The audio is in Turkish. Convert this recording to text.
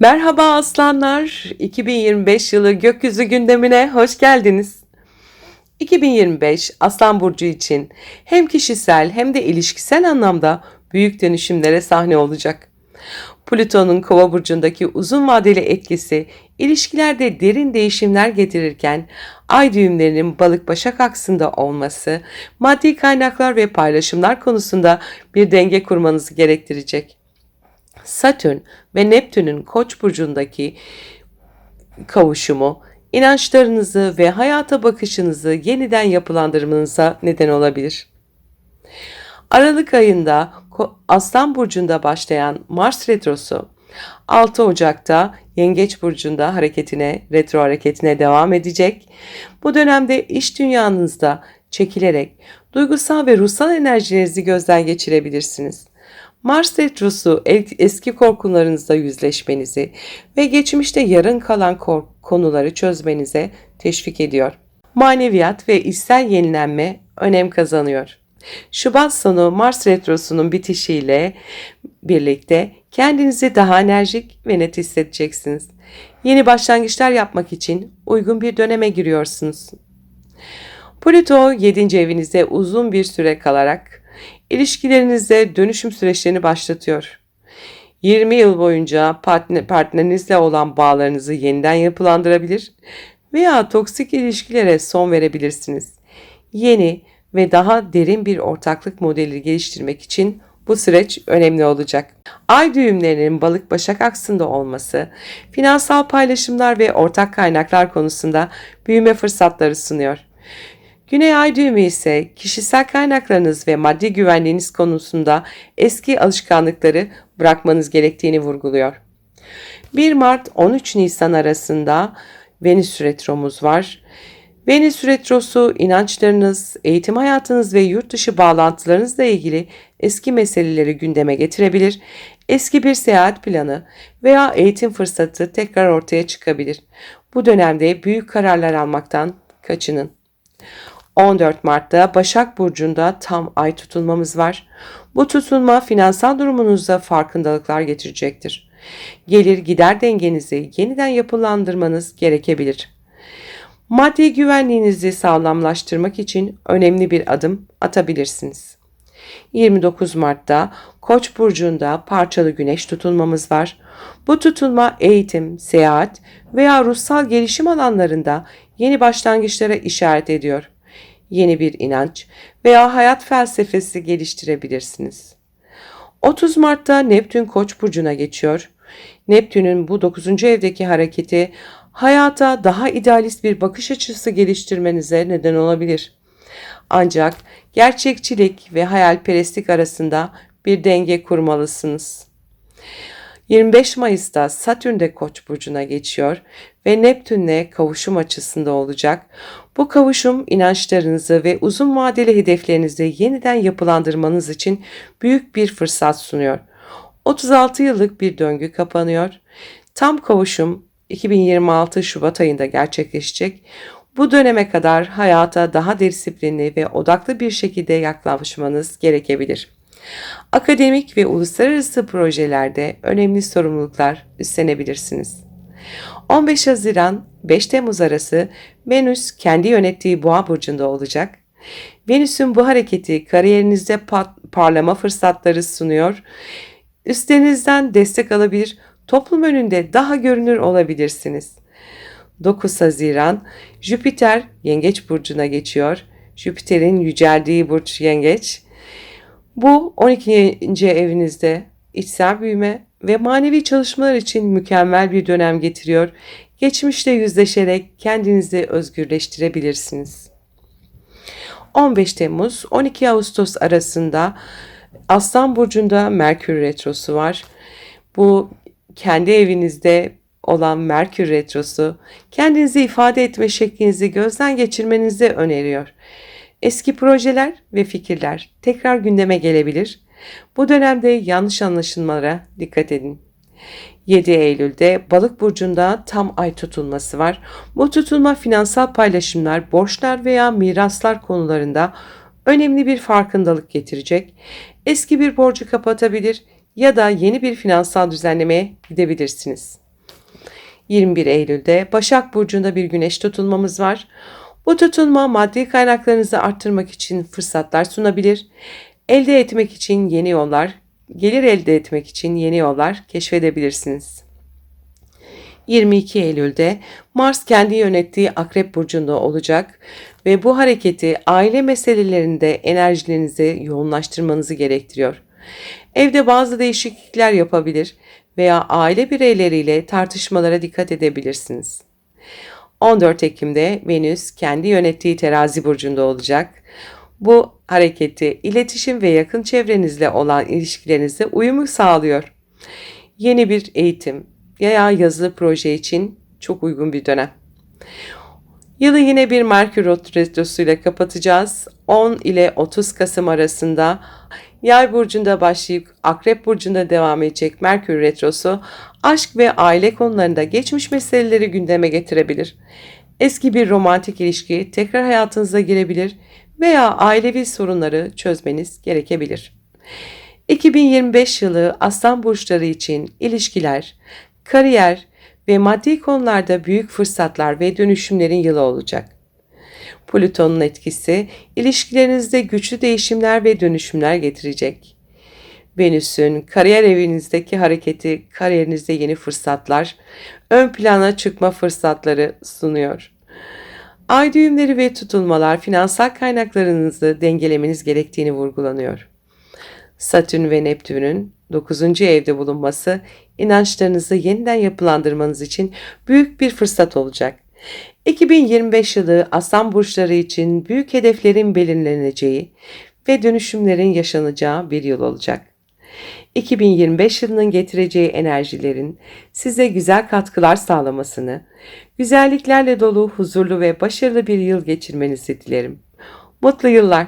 Merhaba aslanlar. 2025 yılı gökyüzü gündemine hoş geldiniz. 2025 Aslan burcu için hem kişisel hem de ilişkisel anlamda büyük dönüşümlere sahne olacak. Plüton'un Kova burcundaki uzun vadeli etkisi ilişkilerde derin değişimler getirirken ay düğümlerinin balık başak aksında olması maddi kaynaklar ve paylaşımlar konusunda bir denge kurmanızı gerektirecek. Satürn ve Neptün'ün Koç burcundaki kavuşumu inançlarınızı ve hayata bakışınızı yeniden yapılandırmanıza neden olabilir. Aralık ayında Aslan burcunda başlayan Mars retrosu 6 Ocak'ta Yengeç burcunda hareketine, retro hareketine devam edecek. Bu dönemde iş dünyanızda çekilerek duygusal ve ruhsal enerjilerinizi gözden geçirebilirsiniz. Mars Retrosu eski korkularınızla yüzleşmenizi ve geçmişte yarın kalan konuları çözmenize teşvik ediyor. Maneviyat ve içsel yenilenme önem kazanıyor. Şubat sonu Mars Retrosu'nun bitişiyle birlikte kendinizi daha enerjik ve net hissedeceksiniz. Yeni başlangıçlar yapmak için uygun bir döneme giriyorsunuz. Plüto 7. evinize uzun bir süre kalarak ilişkilerinizde dönüşüm süreçlerini başlatıyor. 20 yıl boyunca partner, partnerinizle olan bağlarınızı yeniden yapılandırabilir veya toksik ilişkilere son verebilirsiniz. Yeni ve daha derin bir ortaklık modeli geliştirmek için bu süreç önemli olacak. Ay düğümlerinin balık başak aksında olması, finansal paylaşımlar ve ortak kaynaklar konusunda büyüme fırsatları sunuyor. Güney ay düğümü ise kişisel kaynaklarınız ve maddi güvenliğiniz konusunda eski alışkanlıkları bırakmanız gerektiğini vurguluyor. 1 Mart 13 Nisan arasında Venüs retromuz var. Venüs retrosu inançlarınız, eğitim hayatınız ve yurt dışı bağlantılarınızla ilgili eski meseleleri gündeme getirebilir. Eski bir seyahat planı veya eğitim fırsatı tekrar ortaya çıkabilir. Bu dönemde büyük kararlar almaktan kaçının. 14 Mart'ta Başak Burcu'nda tam ay tutulmamız var. Bu tutulma finansal durumunuzda farkındalıklar getirecektir. Gelir gider dengenizi yeniden yapılandırmanız gerekebilir. Maddi güvenliğinizi sağlamlaştırmak için önemli bir adım atabilirsiniz. 29 Mart'ta Koç burcunda parçalı güneş tutulmamız var. Bu tutulma eğitim, seyahat veya ruhsal gelişim alanlarında yeni başlangıçlara işaret ediyor yeni bir inanç veya hayat felsefesi geliştirebilirsiniz. 30 Mart'ta Neptün Koç burcuna geçiyor. Neptün'ün bu 9. evdeki hareketi hayata daha idealist bir bakış açısı geliştirmenize neden olabilir. Ancak gerçekçilik ve hayalperestlik arasında bir denge kurmalısınız. 25 Mayıs'ta Satürn Koç burcuna geçiyor ve Neptünle kavuşum açısında olacak. Bu kavuşum inançlarınızı ve uzun vadeli hedeflerinizi yeniden yapılandırmanız için büyük bir fırsat sunuyor. 36 yıllık bir döngü kapanıyor. Tam kavuşum 2026 Şubat ayında gerçekleşecek. Bu döneme kadar hayata daha disiplinli ve odaklı bir şekilde yaklaşmanız gerekebilir. Akademik ve uluslararası projelerde önemli sorumluluklar üstlenebilirsiniz. 15 Haziran 5 Temmuz arası Venüs kendi yönettiği boğa burcunda olacak. Venüs'ün bu hareketi kariyerinizde parlama fırsatları sunuyor. Üstlerinizden destek alabilir, toplum önünde daha görünür olabilirsiniz. 9 Haziran Jüpiter Yengeç burcuna geçiyor. Jüpiter'in yüceldiği burç Yengeç. Bu 12. evinizde içsel büyüme ve manevi çalışmalar için mükemmel bir dönem getiriyor. Geçmişle yüzleşerek kendinizi özgürleştirebilirsiniz. 15 Temmuz 12 Ağustos arasında Aslan burcunda Merkür retrosu var. Bu kendi evinizde olan Merkür retrosu kendinizi ifade etme şeklinizi gözden geçirmenizi öneriyor. Eski projeler ve fikirler tekrar gündeme gelebilir. Bu dönemde yanlış anlaşılmalara dikkat edin. 7 Eylül'de Balık burcunda tam ay tutulması var. Bu tutulma finansal paylaşımlar, borçlar veya miraslar konularında önemli bir farkındalık getirecek. Eski bir borcu kapatabilir ya da yeni bir finansal düzenlemeye gidebilirsiniz. 21 Eylül'de Başak Burcu'nda bir güneş tutulmamız var. Bu tutulma maddi kaynaklarınızı arttırmak için fırsatlar sunabilir. Elde etmek için yeni yollar, gelir elde etmek için yeni yollar keşfedebilirsiniz. 22 Eylül'de Mars kendi yönettiği Akrep Burcu'nda olacak ve bu hareketi aile meselelerinde enerjilerinizi yoğunlaştırmanızı gerektiriyor. Evde bazı değişiklikler yapabilir veya aile bireyleriyle tartışmalara dikkat edebilirsiniz. 14 Ekim'de Venüs kendi yönettiği terazi burcunda olacak. Bu hareketi iletişim ve yakın çevrenizle olan ilişkilerinize uyumu sağlıyor. Yeni bir eğitim veya yazılı proje için çok uygun bir dönem. Yılı yine bir Merkür Retrosu ile kapatacağız. 10 ile 30 Kasım arasında Yay burcunda başlayıp Akrep burcunda devam edecek Merkür Retrosu aşk ve aile konularında geçmiş meseleleri gündeme getirebilir. Eski bir romantik ilişki tekrar hayatınıza girebilir veya ailevi sorunları çözmeniz gerekebilir. 2025 yılı Aslan burçları için ilişkiler, kariyer ve maddi konularda büyük fırsatlar ve dönüşümlerin yılı olacak. Plüton'un etkisi ilişkilerinizde güçlü değişimler ve dönüşümler getirecek. Venüs'ün kariyer evinizdeki hareketi kariyerinizde yeni fırsatlar, ön plana çıkma fırsatları sunuyor. Ay düğümleri ve tutulmalar finansal kaynaklarınızı dengelemeniz gerektiğini vurgulanıyor. Satürn ve Neptün'ün 9. evde bulunması inançlarınızı yeniden yapılandırmanız için büyük bir fırsat olacak. 2025 yılı Aslan burçları için büyük hedeflerin belirleneceği ve dönüşümlerin yaşanacağı bir yıl olacak. 2025 yılının getireceği enerjilerin size güzel katkılar sağlamasını, güzelliklerle dolu, huzurlu ve başarılı bir yıl geçirmenizi dilerim. Mutlu yıllar.